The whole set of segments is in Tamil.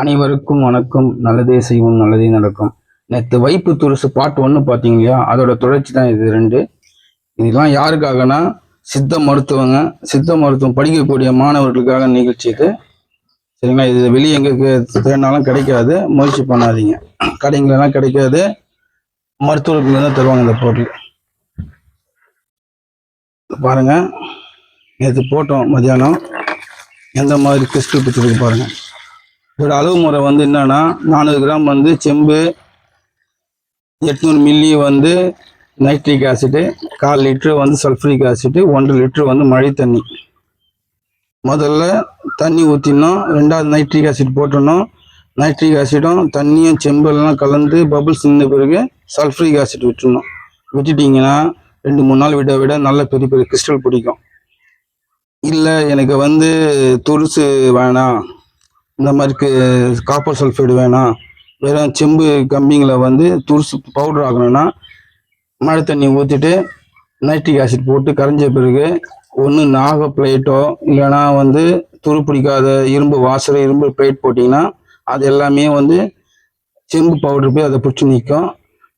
அனைவருக்கும் வணக்கம். நல்லதே செய்வோம் நல்லதே நடக்கும். நேற்று வைப்பு துருசு பாட்டு ஒன்று பார்த்தீங்க இல்லையா அதோட தொடர்ச்சி தான் இது ரெண்டு. இதெல்லாம் யாருக்காகனா? சித்த மருத்துவங்க. சித்த மருத்துவம் படிக்கக்கூடிய மாணவர்களுக்காக நிகழ்ச்சி இது. சரிங்களா? இது வெளியே எங்களுக்கு தேடினாலும் கிடைக்காது. முயற்சி பண்ணாதீங்க. கடைங்களெல்லாம் கிடைக்காது. மருத்துவர்கள் தான் தருவாங்க இந்த பொருள். பாருங்க. நேற்று போட்டோம் மத்தியானம். எந்த மாதிரி டெஸ்ட் கொடுத்துருக்கு பாருங்கள் இதோட அளவு முறை வந்து என்னன்னா நானூறு கிராம் வந்து செம்பு எட்நூறு மில்லி வந்து நைட்ரிக் ஆசிட்டு கால் லிட்டரு வந்து சல்ஃபரிக் ஆசிட்டு ஒன்றரை லிட்ரு வந்து மழை தண்ணி. முதல்ல தண்ணி ஊற்றினோம் ரெண்டாவது நைட்ரிக் ஆசிட் போட்டணும் நைட்ரிக் ஆசிடும் தண்ணியும் செம்பெல்லாம் கலந்து பபுள்ஸ் நின்ற பிறகு சல்ஃபரிக் ஆசிட் விட்டுணும் விட்டுட்டிங்கன்னா ரெண்டு மூணு நாள் விட விட நல்ல பெரிய பெரிய கிறிஸ்டல் பிடிக்கும். இல்லை எனக்கு வந்து துருசு வேணாம். இந்த மாதிரி காப்பர் சல்ஃபைடு வேணாம் வெறும் செம்பு கம்பிங்களை வந்து துருசு பவுடர் ஆகணும்னா மழை தண்ணி ஊற்றிட்டு நைட்ரிக் ஆசிட் போட்டு கரைஞ்ச பிறகு ஒன்று நாக பிளேட்டோ இல்லைன்னா வந்து துரு பிடிக்காத இரும்பு வாசர இரும்பு பிளேட் போட்டிங்கன்னா அது எல்லாமே வந்து செம்பு பவுடர் போய் அதை பிடிச்சி நிற்கும்.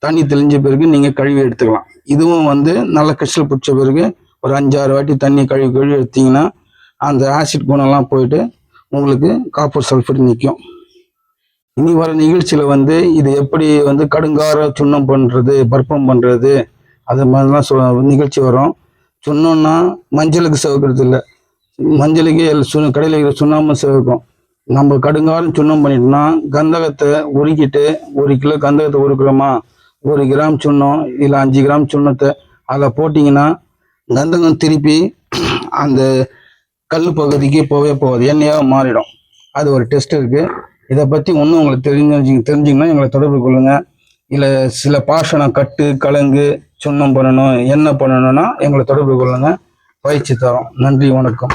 தண்ணி தெளிஞ்ச பிறகு நீங்கள் கழுவி எடுத்துக்கலாம். இதுவும் வந்து நல்ல கிறிஸ்டல் பிடிச்ச பிறகு ஒரு அஞ்சாறு வாட்டி தண்ணி கழுவி கழுவி எடுத்தீங்கன்னா அந்த ஆசிட் குணம்லாம் போயிட்டு உங்களுக்கு காப்பர் சல்ஃபேட் நிற்கும் இனி வர நிகழ்ச்சியில் வந்து இது எப்படி வந்து கடுங்கார சுண்ணம் பண்ணுறது பர்ப்பம் பண்ணுறது அது மாதிரிலாம் சொ நிகழ்ச்சி வரும். சுண்ணம்னா மஞ்சளுக்கு சிவக்கிறது இல்லை. மஞ்சளுக்கு எல் சு கடையில் இருக்கிற சுண்ணாமல் சிவக்கும். நம்ம கடுங்காரம் சுண்ணம் பண்ணிட்டோம்னா கந்தகத்தை உருக்கிட்டு ஒரு கிலோ கந்தகத்தை உருக்குறோமா ஒரு கிராம் சுண்ணம் இல்லை அஞ்சு கிராம் சுண்ணத்தை அதில் போட்டிங்கன்னா கந்தகம் திருப்பி அந்த கல் பகுதிக்கு போகவே போகாது. எண்ணெயாக மாறிடும். அது ஒரு டெஸ்ட் இருக்கு. இதை பற்றி இன்னும் உங்களுக்கு தெரிஞ்சு தெரிஞ்சிங்கன்னா எங்களை தொடர்பு கொள்ளுங்க. இல்லை சில பாஷணம் கட்டு கலங்கு சுண்ணம் பண்ணணும் என்ன பண்ணணும்னா எங்களை தொடர்பு கொள்ளுங்க. பயிற்சி தரோம். நன்றி வணக்கம்.